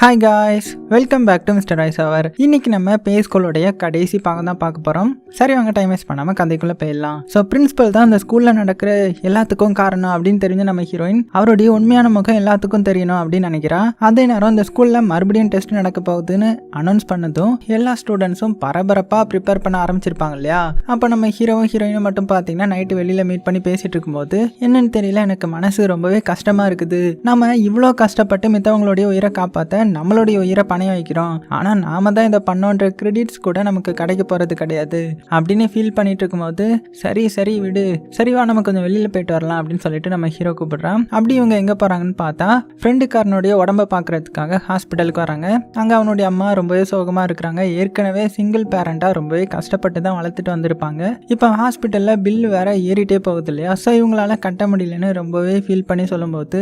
Hi guys welcome back to mister Royce அவர் இன்னைக்கு நம்ம பேஸ்கோலுடைய கடைசி பாகம் தான் பார்க்க போகிறோம் சரி வாங்க டைம் வேஸ்ட் பண்ணாமல் கதைக்குள்ளே போயிடலாம். ஸோ பிரின்ஸிபல் தான் அந்த ஸ்கூலில் நடக்கிற எல்லாத்துக்கும் காரணம் அப்படின்னு தெரிஞ்ச நம்ம ஹீரோயின் அவருடைய உண்மையான முகம் எல்லாத்துக்கும் தெரியணும் அப்படின்னு நினைக்கிறா. அதே நேரம் இந்த ஸ்கூலில் மறுபடியும் டெஸ்ட் நடக்க போகுதுன்னு அனௌன்ஸ் பண்ணதும் எல்லா ஸ்டூடெண்ட்ஸும் பரபரப்பாக ப்ரிப்பேர் பண்ண ஆரம்பிச்சிருப்பாங்க இல்லையா? அப்போ நம்ம ஹீரோவும் ஹீரோயினும் மட்டும் பார்த்தீங்கன்னா நைட்டு வெளியில் மீட் பண்ணி பேசிகிட்டு இருக்கும்போது என்னன்னு தெரியல எனக்கு மனசு ரொம்பவே கஷ்டமாக இருக்குது. நம்ம இவ்வளோ கஷ்டப்பட்டு மித்தவங்களுடைய உயிரை காப்பாற்ற நம்மளுடைய உயிரை பணைய வைக்கிறோம். ஆனால் நாம தான் இதை பண்ணோன்ற கிரெடிட்ஸ் கூட நமக்கு கிடைக்க போகிறது கிடையாது. அப்படின்னு ஃபீல் பண்ணிட்டு இருக்கும்போது சரி சரி விடு. சரிவா நம்ம கொஞ்சம் வெளியில் போயிட்டு வரலாம் அப்படின்னு சொல்லிட்டு நம்ம ஹீரோ கூப்பிடுறான். அப்படி இவங்க எங்கே போகிறாங்கன்னு பார்த்தா ஃப்ரெண்டுக்காரனுடைய உடம்ப பார்க்கறதுக்காக ஹாஸ்பிட்டலுக்கு வராங்க. அங்கே அவனுடைய அம்மா ரொம்பவே சோகமாக இருக்கிறாங்க. ஏற்கனவே சிங்கிள் பேரண்டாக ரொம்பவே கஷ்டப்பட்டு தான் வளர்த்துட்டு வந்திருப்பாங்க. இப்போ ஹாஸ்பிட்டலில் பில் வேற ஏறிட்டே போகுது இல்லையா? ஸோ இவங்களால கட்ட முடியலன்னு ரொம்பவே ஃபீல் பண்ணி சொல்லும்போது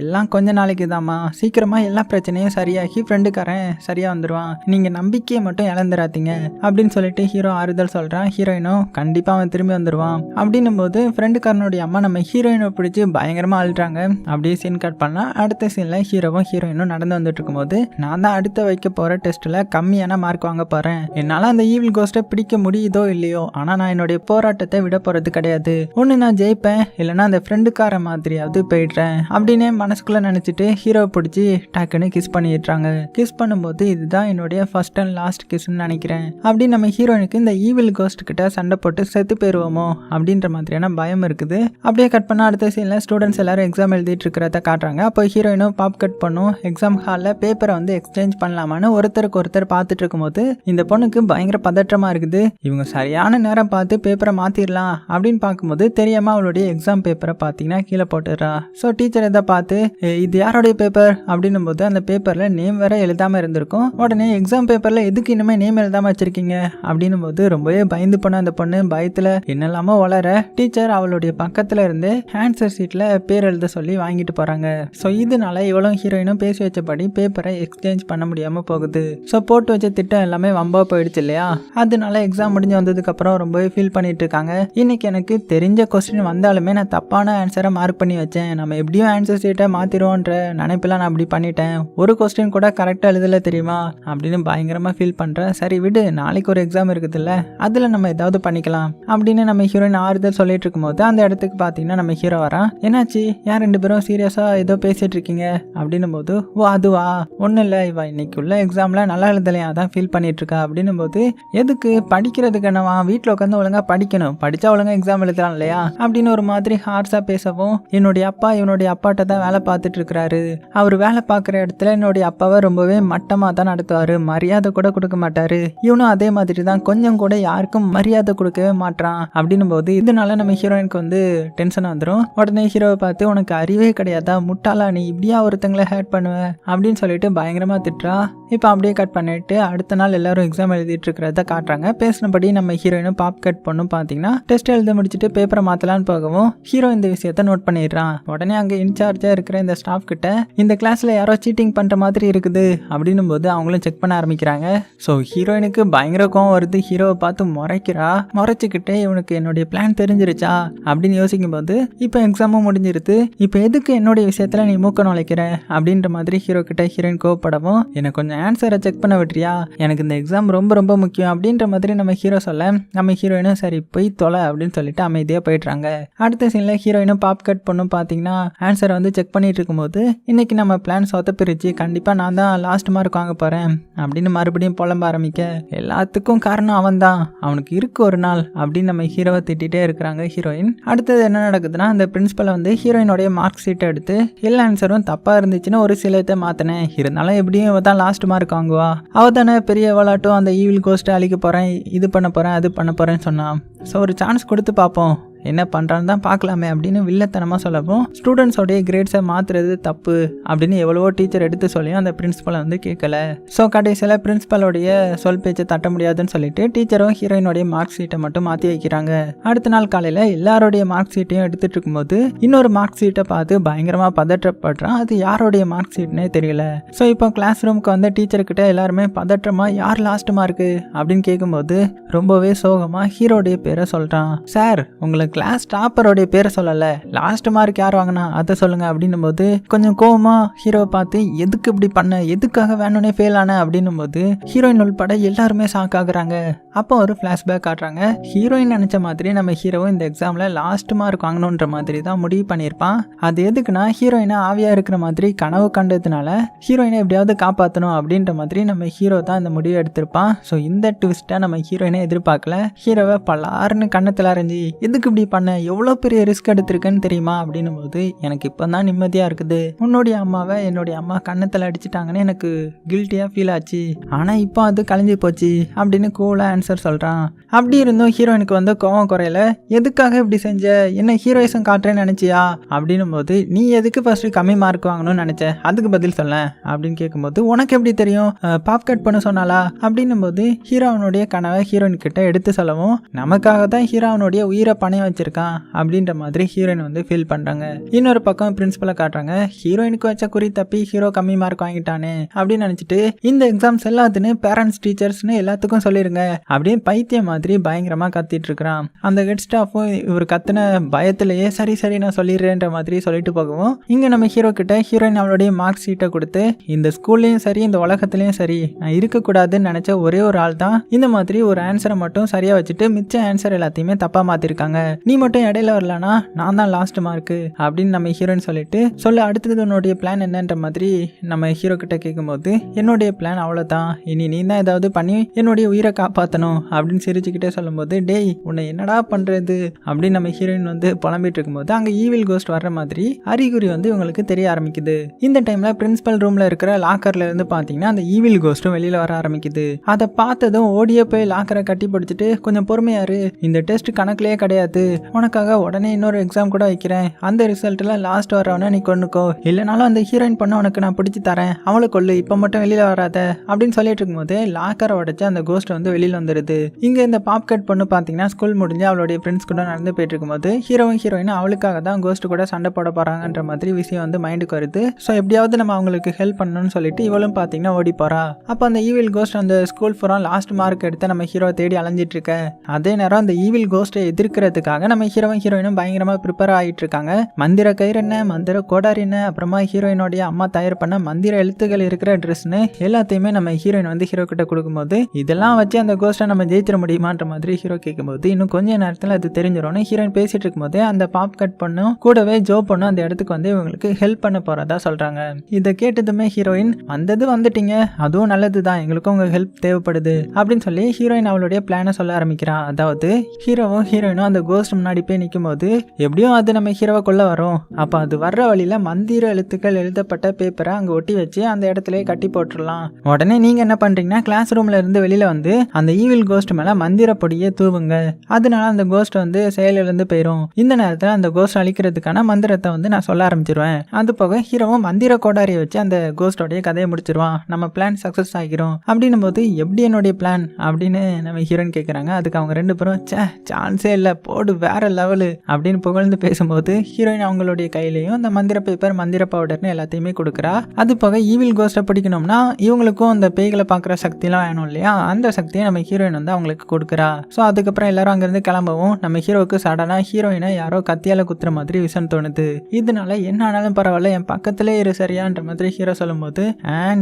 எல்லாம் கொஞ்ச நாளைக்கு தாம்மா சீக்கிரமாக எல்லா பிரச்சனையும் சரி சரியாகி ஃப்ரெண்டுக்காரன் சரியாக வந்துடுவான் நீங்கள் நம்பிக்கையை மட்டும் இழந்துடாதீங்க அப்படின்னு சொல்லிட்டு ஹீரோ ஆறுதல் சொல்கிறான் ஹீரோயினும் கண்டிப்பாக அவன் திரும்பி வந்துடுவான் அப்படின்னும் போது ஃப்ரெண்டுக்காரனுடைய அம்மா நம்ம ஹீரோயினை பிடிச்சி பயங்கரமாக அழுறாங்க. அப்படியே சீன் கட் பண்ணால் அடுத்த சீனில் ஹீரோவும் ஹீரோயினும் நடந்து வந்துட்டு இருக்கும்போது நான் தான் அடுத்த வைக்க போகிற டெஸ்ட்டில் கம்மியான மார்க் வாங்க போகிறேன் என்னால் அந்த ஈவில் கோஸ்ட்டை பிடிக்க முடியுதோ இல்லையோ ஆனால் நான் என்னுடைய போராட்டத்தை விட போகிறது கிடையாது. ஒன்று நான் ஜெயிப்பேன் இல்லைன்னா அந்த ஃப்ரெண்டுக்கார மாதிரியாவது போயிடுறேன். அப்படின்னு மனசுக்குள்ளே நினச்சிட்டு ஹீரோ பிடிச்சி டக்குன்னு கிஸ் பண்ணிடுறாங்க கிஸ் பண்ணும்போது இதுதான் என்னுடைய ஃபர்ஸ்ட் அண்ட் லாஸ்ட் கிஸ்ன்னு நினைக்கிறேன். அப்படி நம்ம ஹீரோயினுக்கு இந்த ஈவில் கோஸ்ட் கிட்ட சண்டை போட்டு செத்து போயிடுவோமோ அப்படின்ற மாதிரியான பயம் இருக்குது. அப்படியே கட் பண்ண அடுத்த சீனில் ஸ்டூடெண்ட்ஸ் எல்லாரும் எக்ஸாம் எழுதிட்டு இருக்கிறத காட்டுறாங்க. அப்போ ஹீரோயினும் பாப் கட் பண்ணும். எக்ஸாம் ஹாலில் பேப்பரை வந்து எக்ஸ்சேஞ்ச் பண்ணலாமான்னு ஒருத்தருக்கு ஒருத்தர் பார்த்துட்டு இருக்கும்போது இந்த பொண்ணுக்கு பயங்கர பதற்றமா இருக்குது. இவங்க சரியான நேரம் பார்த்து பேப்பரை மாத்திரலாம் அப்படின்னு பார்க்கும்போது தெரியாம அவளுடைய எக்ஸாம் பேப்பரை பார்த்தீங்கன்னா கீழே போட்டுடுறா. ஸோ டீச்சர் இதை பார்த்து இது யாருடைய பேப்பர் அப்படின்னும் போது அந்த பேப்பரில் நேம் வேற எழுதாம இருந்திருக்கும். உடனே எக்ஸாம் பேப்பரில் எதுக்கு இனிமேல் நேம் எழுதாமல் வச்சிருக்கீங்க? அப்படின்னும் போது ரொம்பவே பயந்து போன அந்த பொண்ணு பயத்தில் என்னெல்லாமோ வளர டீச்சர் அவளுடைய பக்கத்தில் இருந்து ஆன்சர் சீட்டில் பேர் எழுத சொல்லி வாங்கிட்டு போகிறாங்க ஸோ இதனால இவளும் ஹீரோயினும் பேசி வச்சபடி பேப்பரை எக்ஸ்சேஞ்ச் பண்ண முடியாமல் போகுது. ஸோ போட்டு வச்ச திட்டம் எல்லாமே வம்பா போயிடுச்சு இல்லையா? அதனால எக்ஸாம் முடிஞ்சு வந்ததுக்கப்புறம் ரொம்பவே ஃபீல் பண்ணிட்டு இருக்காங்க. இன்னைக்கு எனக்கு தெரிஞ்ச கொஸ்டின் வந்தாலுமே நான் தப்பான ஆன்சரை மார்க் பண்ணி வச்சேன். நம்ம எப்படியும் ஆன்சர் சீட்டை மாற்றிடுவோன்ற நினைப்பெல்லாம் நான் அப்படி பண்ணிட்டேன். ஒரு கொஸ்டின் கூட கரெக்டாக எழுதல தெரியுமா? அப்படின்னு பயங்கரமாக ஃபீல் பண்ணுறேன் சரி விடு நாளைக்கு ஒரு எக்ஸாம் இருக்குதுல்ல அதில் நம்ம ஏதாவது பண்ணிக்கலாம் அப்படின்னு நம்ம ஹீரோயின் ஆறுதல் சொல்லிட்டு இருக்கும்போது அந்த இடத்துக்கு பார்த்தீங்கன்னா நம்ம ஹீரோ வரான் என்னாச்சு? ஏன் ரெண்டு பேரும் சீரியஸாக ஏதோ பேசிட்டு இருக்கீங்க? அப்படின்னும் போது ஓ அதுவா? ஒன்றும் இல்லை இவ இன்னைக்கு உள்ள எக்ஸாமில் நல்லா எழுதலையா? அதான் ஃபீல் பண்ணிட்டு இருக்கா? அப்படின்னும் போது எதுக்கு? படிக்கிறதுக்கு என்னவா? வீட்டில் உட்காந்து ஒழுங்காக படிக்கணும். படித்தா ஒழுங்காக எக்ஸாம் எழுதலாம் இல்லையா? அப்படின்னு ஒரு மாதிரி ஹார்ஸாக பேசவும் என்னுடைய அப்பா இவனுடைய அப்பாட்ட தான் வேலை பார்த்துட்டு இருக்கிறாரு. அவர் வேலை பார்க்குற இடத்துல என்னுடைய அப்பாவை ரொம்பவே மட்டமாக தான் நடத்துவார். மரியாதை கூட கொடுக்க மாட்டார். இவனும் அதே மாதிரி தான் கொஞ்சம் கூட யாருக்கும் மரியாதை கொடுக்கவே மாட்றான். அப்படின்னும் போது இதனால நம்ம ஹீரோயினுக்கு வந்து டென்ஷன் வந்துடும் உடனே ஹீரோவை பார்த்து உனக்கு அறிவே கிடையாதா? முட்டாளா? நீ இப்படியா ஒருத்தங்களை ஹேட் பண்ணுவ? அப்படின்னு சொல்லிட்டு பயங்கரமாக திட்டுறா. இப்போ அப்படியே கட் பண்ணிட்டு அடுத்த நாள் எல்லாரும் எக்ஸாம் எழுதிட்டு இருக்கிறத காட்டுறாங்க. பேசினபடி நம்ம ஹீரோயினும் பாப் கட் பண்ணும் பார்த்தீங்கன்னா டெஸ்ட் எழுத முடிச்சுட்டு பேப்பரை மாற்றலான்னு போகவும் ஹீரோ இந்த விஷயத்த நோட் பண்ணிடுறான். உடனே அங்கே இன்சார்ஜாக இருக்கிற இந்த ஸ்டாஃப் கிட்ட இந்த கிளாஸில் யாரோ சீட்டிங் பண்ணுற மாதிரி இருக்குது அப்படின்னும் போது அவங்களும் செக் பண்ண ஆரம்பிக்கிறாங்க. ஸோ ஹீரோயினுக்கு பயங்கர கோவம் வருது. ஹீரோவை பார்த்து முறைக்கிறா. முறைச்சிக்கிட்டே இவனுக்கு என்னுடைய பிளான் தெரிஞ்சிருச்சா? அப்படின்னு யோசிக்கும் போது இப்போ எக்ஸாமும் முடிஞ்சிருது. இப்போ எதுக்கு என்னுடைய விஷயத்தில் நீ மூக்க நுழைக்கிற? அப்படின்ற மாதிரி ஹீரோ கிட்ட ஹீரோயின் கோவப்படவும் எனக்கு கொஞ்சம் ஆன்சரை செக் பண்ண விட்டுறியா? எனக்கு இந்த எக்ஸாம் ரொம்ப ரொம்ப முக்கியம். அப்படின்ற மாதிரி நம்ம ஹீரோ சொல்ல நம்ம ஹீரோயினும் சரி போய் தொலை அப்படின்னு சொல்லிட்டு அமைதியாக போயிடுறாங்க. அடுத்த சீனில் ஹீரோயினும் பாப் கட் பொண்ணும் பார்த்தீங்கன்னா ஆன்சரை வந்து செக் பண்ணிட்டு இருக்கும்போது இன்னைக்கு நம்ம பிளான் சொத்தப்பிரிச்சு கண்டிப்பாக நான் தான் லாஸ்ட் மார்க் வாங்க போகிறேன் அப்படின்னு மறுபடியும் புலம்ப ஆரம்பிக்க எல்லாத்துக்கும் காரணம் அவன் தான் அவனுக்கு இருக்கு ஒரு நாள் அப்படின்னு நம்ம ஹீரோவை திட்டிகிட்டே இருக்கிறாங்க ஹீரோயின் அடுத்தது என்ன நடக்குதுன்னா அந்த பிரின்ஸிபலை வந்து ஹீரோயினுடைய மார்க் ஷீட்டை எடுத்து எல்லா ஆன்சரும் தப்பாக இருந்துச்சுன்னு ஒரு சிலத்தை மாற்றினேன் இருந்தாலும் எப்படியும் இவ தான் லாஸ்ட் மார்க் வாங்குவா. அவ தானே பெரிய விளாட்டும் அந்த ஈவில் கோஸ்ட்டை அழிக்க போகிறேன் இது பண்ண போகிறேன் அது பண்ண போகிறேன்னு சொன்னான். ஸோ ஒரு சான்ஸ் கொடுத்து பார்ப்போம். என்ன பண்ணுறான்னு தான் பார்க்கலாமே அப்படின்னு வில்லத்தனமாக சொல்லப்போ ஸ்டூடெண்ட்ஸோடைய கிரேட்ஸை மாற்றுறது தப்பு அப்படின்னு எவ்வளவோ டீச்சர் எடுத்து சொல்லியும் அந்த பிரின்ஸிபலை வந்து கேட்கல. ஸோ கடைசியில் பிரின்ஸிபலோடைய சொல் பேச்சை தட்ட முடியாதுன்னு சொல்லிட்டு டீச்சரும் ஹீரோயினுடைய மார்க் ஷீட்டை மட்டும் மாற்றி வைக்கிறாங்க. அடுத்த நாள் காலையில் எல்லாரோடைய மார்க் ஷீட்டையும் எடுத்துட்டு இருக்கும்போது இன்னொரு மார்க் ஷீட்டை பார்த்து பயங்கரமாக பதற்றப்படுறான். அது யாருடைய மார்க் ஷீட்னே தெரியல. ஸோ இப்போ கிளாஸ் ரூமுக்கு வந்த டீச்சர்கிட்ட எல்லாருமே பதற்றமாக யார் லாஸ்ட் மார்க்கு அப்படின்னு கேட்கும்போது ரொம்பவே சோகமாக ஹீரோடைய பேரை சொல்கிறான் சார் உங்களுக்கு கிளாஸ் டாப்பரோடைய பேரை சொல்லலை. லாஸ்ட் மார்க் யார் வாங்கினா அதை சொல்லுங்க அப்படின்னும் போது கொஞ்சம் கோவமா ஹீரோவை பார்த்து எதுக்கு இப்படி பண்ண? எதுக்காக வேணும்னே ஃபெயில் ஆன? அப்படின்னும் போது ஹீரோயின் உள்பட எல்லாருமே ஷாக் ஆகுறாங்க. அப்போ ஒரு ஃப்ளாஷ்பேக் காட்டுறாங்க. ஹீரோயின் நினச்ச மாதிரி நம்ம ஹீரோவும் இந்த எக்ஸாமில் லாஸ்ட் மார்க் வாங்கணுன்ற மாதிரி தான் முடிவு பண்ணியிருப்பான். அது எதுக்குன்னா ஹீரோயினை ஆவியாக இருக்கிற மாதிரி கனவு கண்டதுனால ஹீரோயினை எப்படியாவது காப்பாற்றணும் அப்படின்ற மாதிரி நம்ம ஹீரோ தான் இந்த முடிவு எடுத்திருப்பான். ஸோ இந்த ட்விஸ்ட்டை நம்ம ஹீரோயினை எதிர்பார்க்கல. ஹீரோவை பலாருன்னு கண்ணத்தில் அரைஞ்சி எதுக்கு இப்படி பண்ண எவ்வளோ பெரிய ரிஸ்க் எடுத்திருக்கேன்னு தெரியுமா? அப்படின்னும் போது எனக்கு இப்போ தான் நிம்மதியாக இருக்குது. உன்னுடைய அம்மாவை என்னுடைய அம்மா கண்ணத்தில் அடிச்சிட்டாங்கன்னு எனக்கு கில்ட்டியாக ஃபீல் ஆச்சு. ஆனால் இப்போ அது கலைஞ்சி போச்சு அப்படின்னு கூலாக ஆன்சர் சொல்கிறான் அப்படி இருந்தும் ஹீரோயினுக்கு வந்து கோவம் குறையல. எதுக்காக இப்படி செஞ்ச? என்ன ஹீரோயிசம் காட்டுறேன்னு நினச்சியா? அப்படின்னும் போது நீ எதுக்கு ஃபர்ஸ்ட் கம்மி மார்க் வாங்கணும்னு நினச்ச? அதுக்கு பதில் சொல்ல. அப்படின்னு கேட்கும்போது உனக்கு எப்படி தெரியும்? பாப் கட் பண்ண சொன்னாலா அப்படின்னும் போது ஹீரோவனுடைய கனவை ஹீரோயின் கிட்ட எடுத்து சொல்லவும் நமக்காக தான் ஹீரோவனுடைய உயிரை பணையம் வச்சிருக்கான் அப்படின்ற மாதிரி ஹீரோயின் வந்து ஃபீல் பண்ணுறாங்க இன்னொரு பக்கம் பிரின்சிபலை காட்டுறாங்க ஹீரோயினுக்கு வச்ச குறி தப்பி ஹீரோ கம்மி மார்க் வாங்கிட்டானே அப்படின்னு நினச்சிட்டு இந்த எக்ஸாம்ஸ் எல்லாத்துன்னு பேரண்ட்ஸ் டீச்சர்ஸ்னு எல்லாத்துக்கும் சொல்லிருங்க அப்படின்னு பைத்தியம் மாதிரி பயங்கரமாக கத்திட்டு இருக்கிறான். அந்த ஹெட் ஸ்டாஃபும் இவர் கத்துன பயத்திலேயே சரி சரி நான் சொல்லிடுறேன்ற மாதிரி சொல்லிட்டு போகவும் இங்கே நம்ம ஹீரோ கிட்ட ஹீரோயின் அவளுடைய மார்க் ஷீட்டை கொடுத்து இந்த ஸ்கூல்லையும் சரி இந்த உலகத்துலையும் சரி நான் இருக்கக்கூடாதுன்னு நினச்ச ஒரே ஒரு ஆள் தான் இந்த மாதிரி ஒரு ஆன்சரை மட்டும் சரியாக வச்சுட்டு மிச்ச ஆன்சர் எல்லாத்தையுமே தப்பாக மாற்றிருக்காங்க நீ மட்டும் இடையில வரலனா நான் தான் லாஸ்ட் மார்க்கு அப்படின்னு நம்ம ஹீரோன்னு சொல்லிட்டு சொல்ல அடுத்தது உன்னுடைய பிளான் என்னன்ற மாதிரி நம்ம ஹீரோ கிட்ட கேட்கும்போது என்னுடைய பிளான் அவ்வளோதான் இனி நீ தான் ஏதாவது பண்ணி என்னுடைய உயிரை காப்பாற்றணும் அப்படின்னு சிரிச்சுக்கிட்டே சொல்லும்போது டேய் உன்னை என்னடா பண்ணுறது அப்படின்னு நம்ம ஹீரோயின் வந்து புலம்பிட்டு இருக்கும்போது அங்கே ஈவில் கோஸ்ட் வர்ற மாதிரி அறிகுறி வந்து இவங்களுக்கு தெரிய ஆரம்பிக்குது. இந்த டைமில் பிரின்சிபல் ரூமில் இருக்கிற லாக்கரில் இருந்து பார்த்தீங்கன்னா அந்த ஈவில் கோஸ்ட்டும் வெளியில் வர ஆரம்பிக்குது. அதை பார்த்ததும் ஓடியே போய் லாக்கரை கட்டி பிடிச்சிட்டு கொஞ்சம் பொறுமையாரு இந்த டெஸ்ட் கணக்குலேயே கிடையாது. உனக்காக உடனே இன்னொரு எக்ஸாம் கூட வைக்கிறேன். அந்த ரிசல்ட்டில் லாஸ்ட் வரவன நீ கொண்டுக்கோ இல்லைனாலும் அந்த ஹீரோயின் பண்ண உனக்கு நான் பிடிச்சி தரேன். அவளை கொள்ளு இப்போ மட்டும் வெளியில் வராத. அப்படின்னு சொல்லிட்டு இருக்கும்போது லாக்கரை உடைச்சு அந்த கோஸ்ட் வந்து வெளியில் வந்துடுது இங்கே இந்த பாப்கட் பொண்ணு பார்த்தீங்கன்னா ஸ்கூல் முடிஞ்சு அவளுடைய ஃப்ரெண்ட்ஸ் கூட நடந்து போயிட்டு இருக்கும்போது ஹீரோவும் ஹீரோயினும் அவளுக்காக தான் கோஸ்ட் கூட சண்டை போட போகிறாங்கன்ற மாதிரி விஷயம் வந்து மைண்டுக்கு வருது. ஸோ எப்படியாவது நம்ம அவங்களுக்கு ஹெல்ப் பண்ணணும்னு சொல்லிட்டு இவளும் பார்த்தீங்கன்னா ஓடி போறா. அப்போ அந்த ஈவில் கோஸ்ட் அந்த ஸ்கூல் ஃபுரம் லாஸ்ட் மார்க் எடுத்து நம்ம ஹீரோ தேடி அலைஞ்சிட்டு இருக்க. அதே நேரம் அந்த ஈவில் கோஸ்ட்டை எதிர்க்கிறதுக்காக நம்ம ஹீரோவும் ஹீரோயினும் பயங்கரமாக ப்ரிப்பேர் ஆகிட்டு இருக்காங்க மந்திர கயிறு என்ன? மந்திர கோடார் என்ன? அப்புறமா ஹீரோயினோடைய அம்மா தயார் பண்ண மந்திர எழுத்துக்கள் இருக்கிற ட்ரெஸ்னு எல்லாத்தையுமே நம்ம ஹீரோயின் வந்து ஹீரோ கிட்ட கொடுக்கும்போது இதெல்லாம் வச்சு அந்த கோஸ்ட்டை நம்ம ஜெயிச்சிட முடியுமான்ற மாதிரி ஹீரோ கேட்கும்போது இன்னும் கொஞ்ச நேரத்தில் அது தெரிஞ்சிடும் ஹீரோயின் பேசிட்டு இருக்கும்போது அந்த பாப் கட் பண்ணும் கூடவே ஜோ பண்ணும் அந்த இடத்துக்கு வந்து இவங்களுக்கு ஹெல்ப் பண்ண போறதா சொல்றாங்க. இதை கேட்டதுமே ஹீரோயின் வந்தது வந்துட்டீங்க. அதுவும் நல்லது தான் எங்களுக்கும் உங்க ஹெல்ப் தேவைப்படுது. அப்படின்னு சொல்லி ஹீரோயின் அவளுடைய பிளானை சொல்ல ஆரம்பிக்கிறான் அதாவது ஹீரோவும் ஹீரோயினும் அந்த கோஸ்ட் முன்னாடி போய் நிற்கும் போது எப்படியும் அது நம்ம ஹீரோவை கொள்ள வரும். அப்போ அது வர்ற வழியில் மந்திர எழுத்துக்கள் எழுதப்பட்ட பேப்பரை அங்கே ஒட்டி வச்சு அந்த இடத்துல கட்டி போட்டுடலாம் உடனே நீங்கள் என்ன பண்ணுறீங்கன்னா கிளாஸ் ரூமில் இருந்து வெளியில் வந்து அந்த ஈவில் கோஸ்ட் மேலே மந்திர பொடியை தூவுங்க அதனால அந்த கோஸ்ட் வந்து செயலிழந்து போயிடும் இந்த நேரத்தில் அந்த கோஸ்ட் அழிக்கிறதுக்கான மந்திரத்தை வந்து நான் சொல்ல ஆரம்பிச்சிருவேன். அது போக ஹீரோவும் மந்திர கோடாரியை வச்சு அந்த கோஸ்டோடைய கதையை முடிச்சிருவான். நம்ம பிளான் சக்ஸஸ் ஆகிரும். அப்படின்னும் போது எப்படி என்னுடைய பிளான் அப்படின்னு நம்ம ஹீரோன்னு கேட்குறாங்க அதுக்கு அவங்க ரெண்டு பேரும் சே சான்ஸே இல்லை போடு வேற லெவலு அப்படின்னு புகழ்ந்து பேசும்போது ஹீரோயின் அவங்களுடைய கையிலையும் அந்த மந்திர பேப்பர் மந்திர பவுடர்னு எல்லாத்தையுமே கொடுக்குறா. அது போக ஈவில் கோஸ்ட்டை பிடிக்கணும்னா இவங்களுக்கும் அந்த பேய்களை பார்க்குற சக்திலாம் வேணும் இல்லையா? அந்த சக்தியை நம்ம ஹீரோயின் வந்து அவங்களுக்கு கொடுக்குறா. ஸோ அதுக்கப்புறம் எல்லாரும் அங்கேருந்து கிளம்பவும் நம்ம ஹீரோவுக்கு சடனாக ஹீரோயினை யாரோ கத்தியால் குத்துற மாதிரி விஷன் தோணுது. இதனால என்ன ஆனாலும் பரவாயில்ல என் பக்கத்திலே இரு சரியான்ற மாதிரி ஹீரோ சொல்லும்போது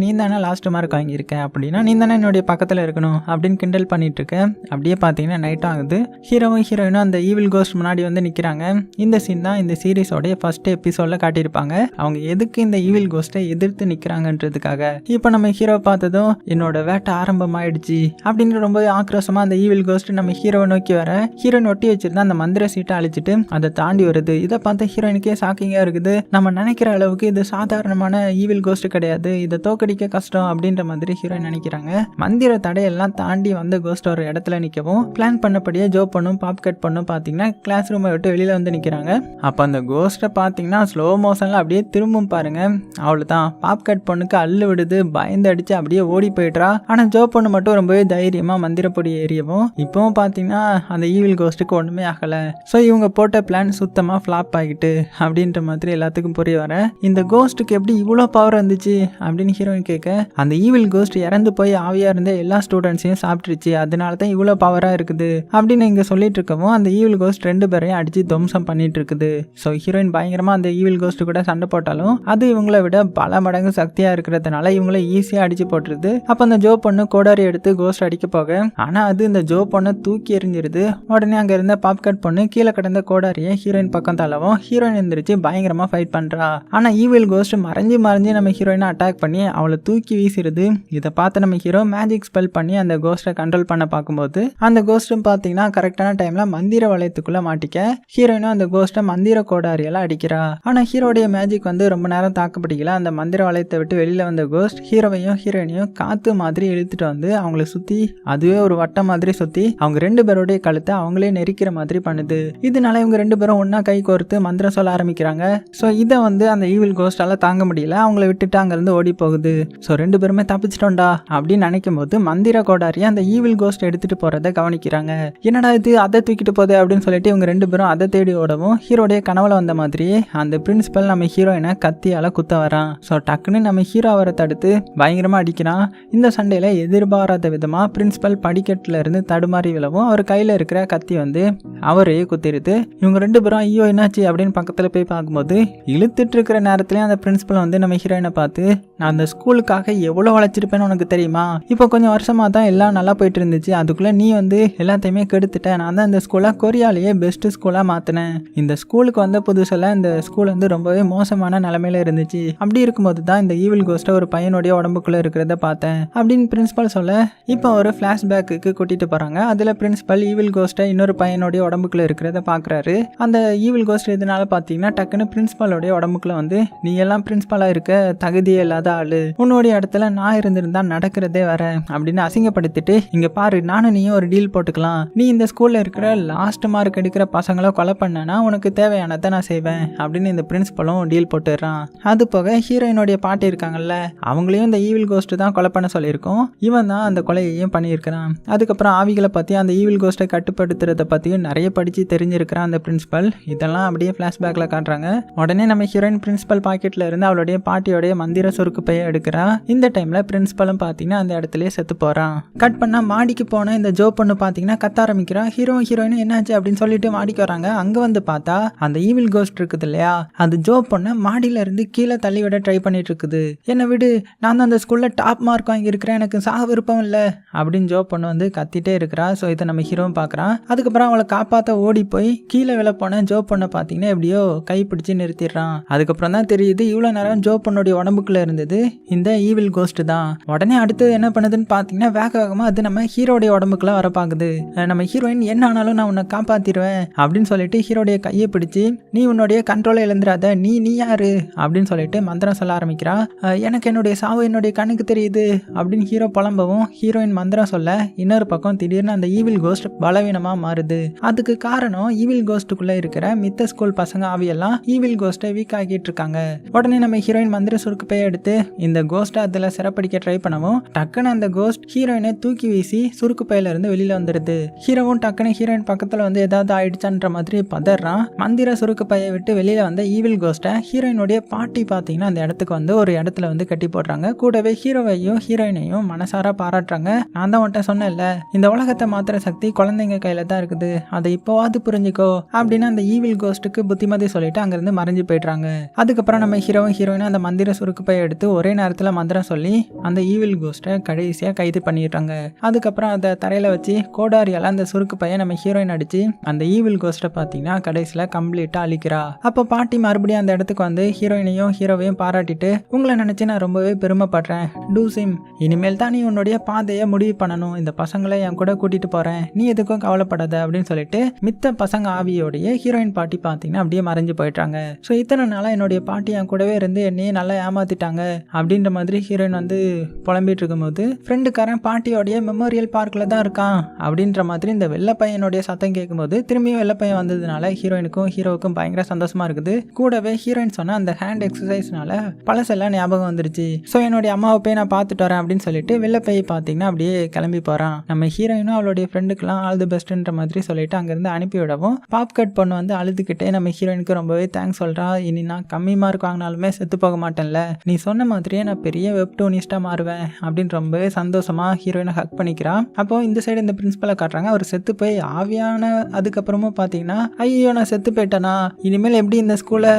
நீ தானே லாஸ்ட் மார்க் வாங்கியிருக்க அப்படின்னா நீ தானே என்னுடைய பக்கத்தில் இருக்கணும் அப்படின்னு கிண்டல் பண்ணிட்டு இருக்கேன் அப்படியே பார்த்தீங்கன்னா நைட் ஆகுது. ஹீரோவும் ஹீரோயினும் அந்த ஈவில் கோஸ்ட் முன்னாடி வந்து நிற்கிறாங்க இந்த சீன் தான் இந்த சீரீஸோடைய ஃபர்ஸ்ட் எபிசோடில் காட்டியிருப்பாங்க. அவங்க எதுக்கு இந்த ஈவில் கோஸ்ட்டை எதிர்த்து நிற்கிறாங்கன்றதுக்காக இப்போ நம்ம ஹீரோ பார்த்ததும் என்னோட வேட்டை ஆரம்பமாயிடுச்சு அப்படின்னு ரொம்ப ஆக்ரோஷமாக அந்த ஈவில் கோஸ்ட் நம்ம ஹீரோவை நோக்கி வர ஹீரோயின் ஒட்டி வச்சிருந்தா அந்த மந்திர சீட்டை அழிச்சிட்டு அதை தாண்டி வருது. இதை பார்த்த ஹீரோயினுக்கே ஷாக்கிங்காக இருக்குது. நம்ம நினைக்கிற அளவுக்கு இது சாதாரணமான ஈவில் கோஸ்ட் கிடையாது. இதை தோக்கடிக்க கஷ்டம் அப்படின்ற மாதிரி ஹீரோயின் நினைக்கிறாங்க. மந்திர தடையெல்லாம் தாண்டி வந்த கோஸ்ட் ஒரு இடத்துல நிற்கவும் பிளான் பண்ணபடியே ஜோ பண்ணும் பாப்கட் பண்ணும் பண்ணும் பார்த்தீங்கன்னா கிளாஸ் ரூமை விட்டு வெளியில் வந்து நிற்கிறாங்க அப்போ அந்த கோஸ்ட்டை பார்த்தீங்கன்னா ஸ்லோ மோஷனில் அப்படியே திரும்பும் பாருங்க. அவளை தான் பாப்கட் பொண்ணுக்கு அள்ளு விடுது பயந்து அடித்து அப்படியே ஓடி போயிடுறா. ஆனால் ஜோ பொண்ணு மட்டும் ரொம்பவே தைரியமாக மந்திரப்பொடி ஏறியவும் இப்போவும் பார்த்தீங்கன்னா அந்த ஈவில் கோஸ்ட்டுக்கு ஒன்றுமே ஆகலை. ஸோ இவங்க போட்ட பிளான் சுத்தமாக ஃப்ளாப் ஆகிட்டு அப்படின்ற மாதிரி எல்லாத்துக்கும் புரிய வர இந்த கோஸ்ட்டுக்கு எப்படி இவ்வளோ பவர் வந்துச்சு அப்படின்னு ஹீரோயின் கேட்க அந்த ஈவில் கோஸ்ட் இறந்து போய் ஆவியாக இருந்த எல்லா ஸ்டூடெண்ட்ஸையும் சாப்பிட்டுருச்சு. அதனால தான் இவ்வளோ பவராக இருக்குது. அப்படின்னு இங்கே சொல்லிட்டு இருக்கவும் அந்த ஈவில் கோஸ்ட் ரெண்டு பேரையும் அடித்து துவம்சம் பண்ணிட்டு இருக்குது ஸோ ஹீரோயின் பயங்கரமாக அந்த ஈவில் கோஸ்ட் கூட சண்டை போட்டாலும் அது இவங்கள விட பல மடங்கு சக்தியாக இருக்கிறதுனால இவங்கள ஈஸியாக அடிச்சு போட்டுருது. அப்போ அந்த ஜோ பொண்ணு கோடாரி எடுத்து கோஸ்ட் அடிக்க போக ஆனால் அது இந்த ஜோ பொண்ணை தூக்கி எறிஞ்சிருது. உடனே அங்கே இருந்த பாப்கட் பொண்ணு கீழே கிடந்த கோடாரியை ஹீரோயின் பக்கம் தள்ளவும் ஹீரோயின் எந்திரிச்சு பயங்கரமாக ஃபைட் பண்ணுறா ஆனால் ஈவில் கோஸ்ட் மறைஞ்சு மறைஞ்சு நம்ம ஹீரோயினை அட்டாக் பண்ணி அவளை தூக்கி வீசிடுது இதை பார்த்து நம்ம ஹீரோ மேஜிக் ஸ்பெல் பண்ணி அந்த கோஸ்ட்டை கண்ட்ரோல் பண்ண பார்க்கும்போது அந்த கோஸ்ட்டும் பார்த்தீங்கன்னா கரெக்டான டைமில் மந்திர வளையத்துக்குள்ளே மாட்டிக்க. ஹீரோயினும் அந்த கோஸ்ட்டை மந்திர கோடாரியெல்லாம் அடிக்கிறா. ஆனா ஹீரோடைய மேஜிக் வந்து ரொம்ப நேரம் தாக்குப்பிடிக்கல. அந்த மந்திர வளையத்தை விட்டு வெளியில வந்த கோஸ்ட் ஹீரோவையும் ஹீரோயினையும் காற்று மாதிரி இழுத்துட்டு வந்து அவங்கள சுத்தி அதுவே ஒரு வட்டம் மாதிரி சுத்தி அவங்க ரெண்டு பேருடைய கழுத்தை அவங்களே நெரிக்கிற மாதிரி பண்ணுது. இதனால இவங்க ரெண்டு பேரும் ஒன்றா கை கோர்த்து மந்திரம் சொல்ல ஆரம்பிக்கிறாங்க. ஸோ இதை வந்து அந்த ஈவில் கோஸ்டால தாங்க முடியல. அவங்கள விட்டுட்டு அங்கேருந்து ஓடி போகுது. ஸோ ரெண்டு பேருமே தப்பிச்சிட்டோம்டா அப்படின்னு நினைக்கும் போது மந்திர கோடாரியை அந்த ஈவில் கோஸ்ட் எடுத்துட்டு போறதை கவனிக்கிறாங்க. என்னடா இது? அதை தூக்கிட்டு போதே அப்படின்னு சொல்லிட்டு இவங்க ரெண்டு பேரும் அதை தேடி ஓடவும் ஹீரோடைய கனவுல வந்த மாதிரி அந்த பிரின்சிபல் நம்ம ஹீரோயினை கத்தியால குத்த வரான். ஸோ டக்குன்னு நம்ம ஹீரோ அவரை தடுத்து பயங்கரமா அடிக்கிறான். இந்த சண்டையில எதிர்பாராத விதமா பிரின்சிபல் படிக்கட்டுல இருந்து தடுமாறி விழவும் அவர் கையில இருக்கிற கத்தி வந்து அவரையே குத்திருது இவங்க ரெண்டு பேரும் ஐயோ என்னாச்சு? அப்படின்னு பக்கத்துல போய் பார்க்கும்போது இழுத்துட்டு இருக்கிற நேரத்துலயும் அந்த பிரின்சிபல் வந்து நம்ம ஹீரோயினை பார்த்து நான் அந்த ஸ்கூலுக்காக எவ்வளோ உழைச்சிருப்பேன்னு உனக்கு தெரியுமா? இப்போ கொஞ்சம் வருஷமாக தான் எல்லாம் நல்லா போயிட்டு இருந்துச்சு. அதுக்குள்ளே நீ வந்து எல்லாத்தையுமே கெடுத்துட்ட. நான் தான் இந்த கொரிய கொரியாலேயே பெஸ்ட் ஸ்கூலாக மாற்றினேன் இந்த ஸ்கூலுக்கு வந்த புதுசில் இந்த ஸ்கூல் வந்து ரொம்பவே மோசமான நிலமையில இருந்துச்சு. அப்படி இருக்கும்போது தான் இந்த ஈவில் கோஸ்ட்டை ஒரு பையனுடைய உடம்புக்குள்ளே இருக்கிறத பார்த்தேன். அப்படின்னு பிரின்ஸிபல் சொல்ல இப்போ ஒரு ஃப்ளாஷ்பேக்கு கூட்டிகிட்டு போகிறாங்க அதில் பிரின்ஸிபல் ஈவில் கோஸ்ட்டை இன்னொரு பையனுடைய உடம்புக்குள்ளே இருக்கிறத பார்க்குறாரு அந்த ஈவில் கோஸ்ட் இதனால பார்த்தீங்கன்னா டக்குன்னு பிரின்சிபலோடைய உடம்புக்குள்ளே வந்து நீ எல்லாம் பிரின்ஸிபலாக இருக்க தகுதியே இல்லாத ஆள். உன்னுடைய இடத்துல நான் இருந்திருந்தா நடக்கிறதே வர அப்படின்னு அசிங்கப்படுத்திட்டு இங்கே பாரு நானும் நீயும் ஒரு டீல் போட்டுக்கலாம். நீ இந்த ஸ்கூலில் இருக்கிற லாஸ்ட் மார்க் எடுக்கிற பசங்களை கொலை பண்ணனா உனக்கு தேவையானதை நான் செய்வேன் அப்படின்னு இந்த பிரின்சிபலும் டீல் போட்டுடுறான். அது போக ஹீரோயினுடைய பாட்டி இருக்காங்கல்ல அவங்களையும் இந்த ஈவில் கோஸ்ட் தான் கொலை பண்ண சொல்லியிருக்கோம். இவன் தான் அந்த கொலையையும் பண்ணியிருக்கிறான். அதுக்கப்புறம் ஆவிகளை பற்றி அந்த ஈவில் கோஸ்ட்டை கட்டுப்படுத்துறதை பற்றியும் நிறைய படித்து தெரிஞ்சிருக்கிறான் அந்த பிரின்சிபல் இதெல்லாம் அப்படியே ஃப்ளாஷ்பேக்கில் காட்டுறாங்க. உடனே நம்ம ஹீரோயின் பிரின்சிபல் பாக்கெட்டில் இருந்து அவளுடைய பாட்டியோடைய மந்திர சுருக்கு பைய எடுக்கிறா. இந்த டைமில் பிரின்சிபலும் பார்த்தீங்கன்னா அந்த இடத்துலயே செத்து போகிறான் கட் பண்ணால் மாடிக்கு போன இந்த ஜோ பொண்ணு பார்த்தீங்கன்னா கத்த ஆரம்பிக்கிறான் ஹீரோ ஹீரோயின் என்னாச்சு அப்படின்னு சொல்லிட்டு மாடிக்கு வராங்க. அங்கே வந்து பார்த்தா அந்த ஈவில் கோஸ்ட் இருக்குது இல்லையா? அந்த ஜோ பொண்ணை மாடியில இருந்து கீழே தள்ளி விட ட்ரை பண்ணிட்டு இருக்குது. என்னை விடு நான் தான் அந்த ஸ்கூலில் டாப் மார்க் வாங்கியிருக்கிறேன். எனக்கு சாக விருப்பம் இல்லை. அப்படின்னு ஜோ பொண்ணு வந்து கத்திட்டே இருக்கிறா. ஸோ இதை நம்ம ஹீரோவும் பார்க்குறான். அதுக்கப்புறம் அவளை காப்பாற்ற ஓடி போய் கீழே விழ போன ஜோ பொண்ணை பார்த்தீங்கன்னா எப்படியோ கை பிடிச்சி நிறுத்திடுறான். அதுக்கப்புறம் தான் தெரியுது இவ்வளோ நேரம் ஜோ பொண்ணுடைய உடம்புக்குள்ள இருந்தது இந்த ஈவில் கோஸ்ட் தான். உடனே அடுத்து என்ன பண்ணுதுன்னு பார்த்தீங்கன்னா வேக வேகமாக அது நம்ம ஹீரோடைய உடம்புக்குள்ள வர பார்க்குது. நம்ம ஹீரோயின் என்ன ஆனாலும் நான் உன்னை காப்பாத்திடுவேன் அப்படின்னு சொல்லிட்டு ஹீரோடைய கையை பிடிச்சி நீ உன்னுடைய கண்ட்ரோலை இழந்துடாத நீ நீ யாரு? அப்படின்னு சொல்லிட்டு மந்திரம் சொல்ல ஆரம்பிக்கிறா. எனக்கு என்னுடைய சாவு என்னுடைய கண்ணுக்கு தெரியுது. அப்படின்னு ஹீரோ புலம்பவும் ஹீரோயின் மந்திரம் சொல்ல இன்னொரு பக்கம் திடீர்னு அந்த ஈவில் கோஸ்ட் பலவீனமாக மாறுது. அதுக்கு காரணம் ஈவில் கோஸ்ட்டுக்குள்ளே இருக்கிற மித்த ஸ்கூல் பசங்க ஆவியெல்லாம் ஈவில் கோஸ்ட்டை வீக் ஆக்கிட்டு இருக்காங்க. உடனே நம்ம ஹீரோயின் மந்திர சுருக்கு எடுத்து இந்த கோஸ்ட்டை அதில் சிறப்படிக்க ட்ரை பண்ணவும் டக்குன்னு அந்த கோஸ்ட் ஹீரோயினை தூக்கி வீசி சுருக்கு வெளியில் இருந்து வெளியில வந்துடுது ஹீரோவும் டக்குன்னு ஹீரோயின் பக்கத்தில் வந்து ஏதாவது ஆயிடுச்சான்ற மாதிரி பதறான். மந்திர சுருக்கு பையை விட்டு வெளியில வந்த ஈவில் கோஸ்ட்டை ஹீரோயினுடைய பாட்டி பார்த்தீங்கன்னா அந்த இடத்துக்கு வந்து ஒரு இடத்துல வந்து கட்டி போடுறாங்க. கூடவே ஹீரோவையும் ஹீரோயினையும் மனசார பாராட்டுறாங்க. நான் தான் உன்ட்ட சொன்னேன்ல இந்த உலகத்தை மாத்திர சக்தி குழந்தைங்க கையில தான் இருக்குது. அதை இப்போவாது புரிஞ்சுக்கோ அப்படின்னு அந்த ஈவில் கோஸ்ட்டுக்கு புத்திமதி சொல்லிட்டு அங்கிருந்து மறைஞ்சு போயிடுறாங்க. அதுக்கப்புறம் நம்ம ஹீரோவும் ஹீரோயினும் அந்த மந்திர சுருக்கு பைய எடுத்து ஒரே நேரத்தில் மந்திரம் சொல்லி அந்த ஈவில் கோஸ்ட்டை கடைசியாக கைது பண்ணிடுறாங்க. அதுக்கப்புறம் அதை தரையில் வச்சு கோடாரியால் அந்த சுருக்கு பையன் நம்ம ஹீரோயின் அடித்து அந்த ஈவில் கோஸ்ட்டை பார்த்தீங்கன்னா கடைசியில் கம்ப்ளீட்டாக அழிக்கிறா. அப்போ பாட்டி மறுபடியும் அந்த இடத்துக்கு வந்து ஹீரோயினையும் ஹீரோவையும் பாராட்டிட்டு உங்களை நினச்சி நான் ரொம்பவே பெருமைப்படுறேன். டூ சிம் இனிமேல் தான் நீ உன்னுடைய பாதையை முடிவு பண்ணணும். இந்த பசங்களை என் கூட கூட்டிட்டு போகிறேன் நீ எதுக்கும் கவலைப்படாத அப்படின்னு சொல்லிட்டு மித்த பசங்க ஆவியோடைய ஹீரோயின் பாட்டி பார்த்தீங்கன்னா அப்படியே மறைஞ்சு போயிட்டாங்க ஸோ இத்தனை நாளாக என்னுடைய பாட்டி என் கூடவே இருந்து என்னையே நல்லா ஏமாத்திட்டாங்க. அப்படின்ற மாதிரி ஹீரோயின் வந்து புலம்பிட்டு இருக்கும்போது ஃப்ரெண்டுக்காரன் பாட்டியோடைய மெமோரியல் பார்க்கில் தான் இருக்கான். அப்படின்ற மாதிரி இந்த வெள்ளை பையனுடைய சத்தம் கேட்கும்போது திரும்பியும் வெள்ளை பையன் வந்ததுனால ஹீரோயினுக்கும் ஹீரோவுக்கும் பயங்கர சந்தோஷமா இருக்குது. கூடவே ஹீரோயின் சொன்ன அந்த ஹேண்ட் எக்ஸசைஸ்னால பழசெல்லாம் ஞாபகம் வந்துருச்சு. ஸோ என்னுடைய அம்மாவை போய் நான் பார்த்துட்டு வரேன் அப்படின்னு சொல்லிட்டு வெள்ளை பையை பார்த்தீங்கன்னா அப்படியே கிளம்பி போகிறான் நம்ம ஹீரோயினும் அவளுடைய ஃப்ரெண்டுக்கெல்லாம் ஆல் தி பெஸ்ட்ன்ற மாதிரி சொல்லிட்டு அங்கேருந்து அனுப்பி விடவும் பாப்கட் பொண்ணு வந்து அழுதுகிட்டே நம்ம ஹீரோயினுக்கு ரொம்பவே தேங்க்ஸ் சொல்கிறா இனி நான் கம்மி மார்க் வாங்கினாலுமே செத்து போக மாட்டேன்ல. நீ சொன்ன மாதிரியே நான் பெரிய வெப்டோனிஸ்டாக மாறுவேன் அப்படின்னு ரொம்பவே சந்தோஷமாக ஹீரோயினை ஹக் பண்ணிக்கிறான் அப்போ இந்த சைடு இந்த பிரின்சிபலை காட்டுறாங்க. அவர் செத்து போய் ஆவியான அதுக்கப்புறமும் பார்த்தீங்கன்னா ஐயோ நான் செத்து போயிட்டேனா இனிமேல் எப்படி இந்த ஸ்கூலை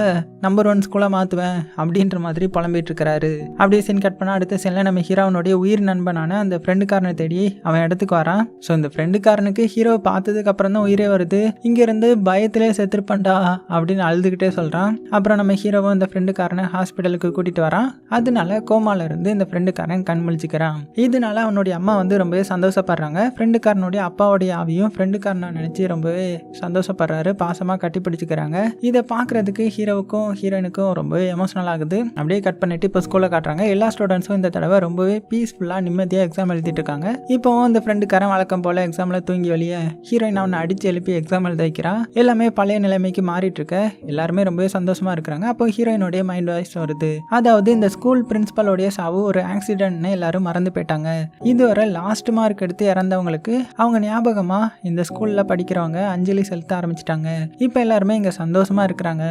நம்பர் ஒன் ஸ்கூலாக மாற்றுவேன் அப்படின்ற மாதிரி புலம்பிட்டு இருக்கிறாரு. அப்படியே சீன் கட் பண்ணால் அடுத்த சீனில் நம்ம ஹீரோவனுடைய உயிர் நண்பனான அந்த ஃப்ரெண்டுக்காரனை தேடி அவன் இடத்துக்கு வரான். ஸோ இந்த ஃப்ரெண்டுக்காரனுக்கு ஹீரோ பார்த்ததுக்கு அப்புறம் தான் உயிரே வருது. இங்கேருந்து பயத்திலே செத்துருப்பண்டா அப்படின்னு அழுதுகிட்டே சொல்கிறான் அப்புறம் நம்ம ஹீரோவும் இந்த ஃப்ரெண்டுக்காரனை ஹாஸ்பிட்டலுக்கு கூட்டிகிட்டு வரான். அதனால கோமால இருந்து இந்த ஃப்ரெண்டுக்காரன் கண் முழிச்சுக்கிறான். இதனால அவனுடைய அம்மா வந்து ரொம்பவே சந்தோஷப்படுறாங்க. ஃப்ரெண்டுக்காரனுடைய அப்பாவுடைய ஆவியும் ஃப்ரெண்டுக்காரனை நினச்சி ரொம்பவே சந்தோஷப்படுறாரு. பாசமாக கட்டி பிடிச்சிக்கிறாங்க. இதை பார்க்குறதுக்கு ஹீரோவுக்கும் ஹீரோயினுக்கும் ரொம்பவே எமோஷனல் ஆகுது. அப்படியே கட் பண்ணிட்டு இப்போ ஸ்கூலில் காட்டுறாங்க. எல்லா ஸ்டூடெண்ட்ஸும் இந்த தடவை ரொம்பவே பீஸ்ஃபுல்லாக நிம்மதியாக எக்ஸாம் எழுதிட்டு இருக்காங்க. இப்போ இந்த ஃப்ரெண்டுக்காரன் வழக்கம் போல் எக்ஸாமில் தூங்கி வெளியே ஹீரோயின் அவனை அடித்து எழுப்பி எக்ஸாம் எழுத வைக்கிறான் எல்லாமே பழைய நிலைமைக்கு மாறிட்டு இருக்க. எல்லாருமே ரொம்பவே சந்தோஷமாக இருக்கிறாங்க. அப்போ ஹீரோயினுடைய மைண்ட் வாய்ஸ் வருது. அதாவது இந்த ஸ்கூல் பிரின்சிபலோடைய சாவு ஒரு ஆக்சிடென்ட்னு எல்லாரும் மறந்து போயிட்டாங்க. இதுவரை லாஸ்ட் மார்க் எடுத்து இறந்தவங்களுக்கு அவங்க ஞாபகமாக இந்த ஸ்கூலில் படிக்கிற படிக்கிறவங்க அஞ்சலி செலுத்த ஆரம்பிச்சிட்டாங்க. இப்போ எல்லாருமே இங்கே சந்தோஷமா இருக்கிறாங்க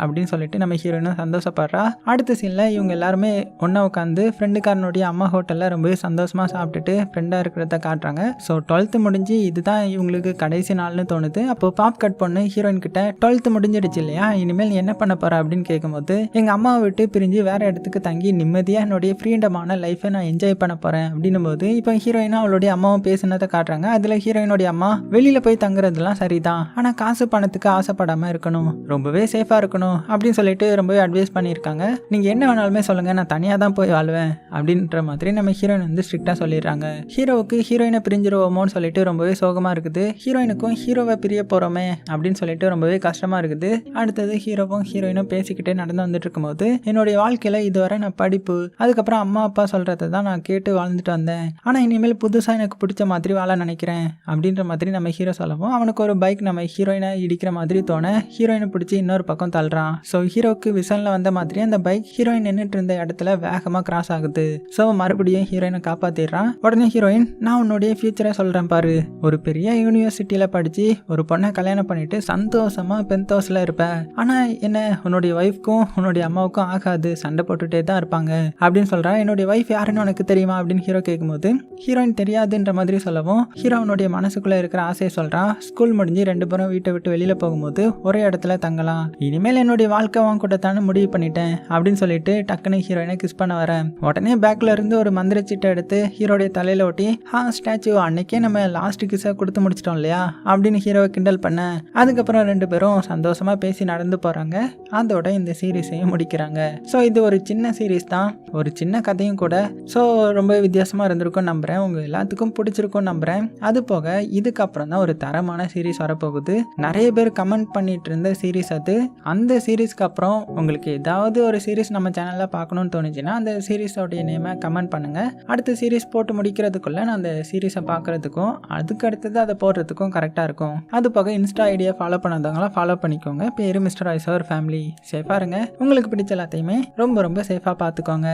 அப்படின்னு சொல்லிட்டு நம்ம ஹீரோயினும் சந்தோஷப்படுறா. அடுத்த சீனில் இவங்க எல்லாருமே ஒன்றா உட்காந்து ஃப்ரெண்டுக்காரனுடைய அம்மா ஹோட்டலில் ரொம்பவே சந்தோஷமாக சாப்பிட்டுட்டு ஃப்ரெண்டாக இருக்கிறத காட்டுறாங்க. ஸோ டுவெல்த்து முடிஞ்சு இதுதான் இவங்களுக்கு கடைசி நாள்னு தோணுது. அப்போ பாப் கட் பொண்ணு ஹீரோயின் கிட்ட டுவெல்த்து முடிஞ்சிடுச்சு இல்லையா? இனிமேல் என்ன பண்ண போகிற அப்படின்னு கேட்கும்போது எங்கள் அம்மாவை விட்டு பிரிஞ்சு வேற இடத்துக்கு தங்கி நிம்மதியாக என்னுடைய ஃப்ரீடமான லைஃப்பை நான் என்ஜாய் பண்ண போகிறேன் அப்படின்னும் போது இப்போ ஹீரோயினா அவளுடைய அம்மாவும் பேசினதை காட்டுறாங்க. அதில் ஹீரோயினுடைய அம்மா வெளியில் போய் தங்குறது தங்குறதுலாம் சரிதான். ஆனால் காசு பணத்துக்கு ஆசைப்படாமல் இருக்கணும். ரொம்பவே சேஃபாக இருக்கணும் அப்படின்னு சொல்லிட்டு ரொம்பவே அட்வைஸ் பண்ணியிருக்காங்க. நீங்கள் என்ன வேணாலுமே சொல்லுங்கள் நான் தனியாக தான் போய் வாழ்வேன் அப்படின்ற மாதிரி நம்ம ஹீரோயின் வந்து ஸ்ட்ரிக்டாக சொல்லிடுறாங்க. ஹீரோவுக்கு ஹீரோயினை பிரிஞ்சிருவோமோன்னு சொல்லிட்டு ரொம்பவே சோகமாக இருக்குது. ஹீரோயினுக்கும் ஹீரோவை பிரிய போகிறோமே அப்படின்னு சொல்லிட்டு ரொம்பவே கஷ்டமாக இருக்குது. அடுத்தது ஹீரோவும் ஹீரோயினும் பேசிக்கிட்டே நடந்து வந்துட்டு இருக்கும்போது என்னுடைய வாழ்க்கையில் இதுவரை நான் படிப்பு அதுக்கப்புறம் அம்மா அப்பா சொல்கிறத தான் நான் கேட்டு வாழ்ந்துட்டு வந்தேன். ஆனால் இனிமேல் புதுசாக எனக்கு பிடிச்ச மாதிரி வாழ நினைக்கிறேன் அப்படின்ற மாதிரி நம்ம ஹீரோ சொல்லவும் அவனுக்கு ஒரு பைக் நம்ம ஹீரோயினை இடிக்கிற மாதிரி தோண. ஹீரோயினை பிடிச்சி இன்னொரு பக்கம் தள்ளுறான். ஸோ ஹீரோக்கு விசனில் வந்த மாதிரி அந்த பைக் ஹீரோயின் நின்றுட்டு இருந்த இடத்துல வேகமாக கிராஸ் ஆகுது. ஸோ மறுபடியும் ஹீரோயினை காப்பாற்றிடுறான் உடனே ஹீரோயின் நான் உன்னுடைய ஃபியூச்சரை சொல்கிறேன் பாரு. ஒரு பெரிய யூனிவர்சிட்டியில் படித்து ஒரு பொண்ணை கல்யாணம் பண்ணிட்டு சந்தோஷமாக பென்த் ஹவுஸில் இருப்பேன். ஆனால் என்ன உன்னுடைய ஒய்ஃப்க்கும் உன்னுடைய அம்மாவுக்கும் ஆகாது. சண்டை போட்டுட்டே தான் இருப்பாங்க. அப்படின்னு சொல்கிறா என்னுடைய ஒய்ஃப் யாருன்னு உனக்கு தெரியுமா? அப்படின்னு ஹீரோ கேட்கும்போது ஹீரோயின் தெரியாதுன்ற மாதிரி சொல்லவும் ஹீரோனுடைய மனசுக்குள்ளே இருக்கிற ஆசையை சொல்கிறான் ஸ்கூல் முடிஞ்சு ரெண்டு பேரும் வீட்டை விட்டு வெளியில் போகும்போது ஒரே இடத்துல தங்கலாம். இனிமேல் என்னுடைய வாழ்க்கை வாங்க கூட தானே முடிவு பண்ணிட்டேன் அப்படின்னு சொல்லிட்டு டக்குன்னு ஹீரோயினை கிஸ் பண்ண வரேன். உடனே பேக்ல இருந்து ஒரு மந்திர சீட்டை எடுத்து ஹீரோடைய தலையில ஒட்டி ஹா ஸ்டாச்சு அன்னைக்கே நம்ம லாஸ்ட் கிஸை கொடுத்து முடிச்சிட்டோம் இல்லையா? அப்படின்னு ஹீரோவை கிண்டல் பண்ண. அதுக்கப்புறம் ரெண்டு பேரும் சந்தோஷமா பேசி நடந்து போறாங்க. அதோட இந்த சீரீஸையும் முடிக்கிறாங்க. ஸோ இது ஒரு சின்ன சீரீஸ் தான். ஒரு சின்ன கதையும் கூட. ஸோ ரொம்ப வித்தியாசமாக இருந்திருக்கும் நம்புகிறேன் உங்கள் எல்லாத்துக்கும் பிடிச்சிருக்கும் நம்புகிறேன் அது போக இதுக்கப்புறம் தான் ஒரு தரமான சீரீஸ் வரப்போகுது. நிறைய பேர் கமெண்ட் பண்ணிட்டு இருந்த சீரீஸ் அது. அந்த சீரீஸ்க்கு அப்புறம் உங்களுக்கு ஏதாவது ஒரு சீரீஸ் நம்ம சேனலில் பார்க்கணும்னு தோணுச்சுன்னா அந்த சீரீஸோடைய நேமை கமெண்ட் பண்ணுங்க. அடுத்த சீரீஸ் போட்டு முடிக்கிறதுக்குள்ள நான் அந்த சீரீஸை பார்க்கறதுக்கும் அதுக்கு அடுத்தது அதை போடுறதுக்கும் கரெக்டாக இருக்கும். அது போக இன்ஸ்டா ஐடியா ஃபாலோ பண்ணாதவங்களாம் ஃபாலோ பண்ணிக்கோங்க. பேர் மிஸ்டர் ஐசோர் ஃபேமிலி சேஃபாக இருங்க. உங்களுக்கு பிடிச்ச எல்லாத்தையுமே ரொம்ப ரொம்ப சேஃபாக பார்த்துக்கோங்க.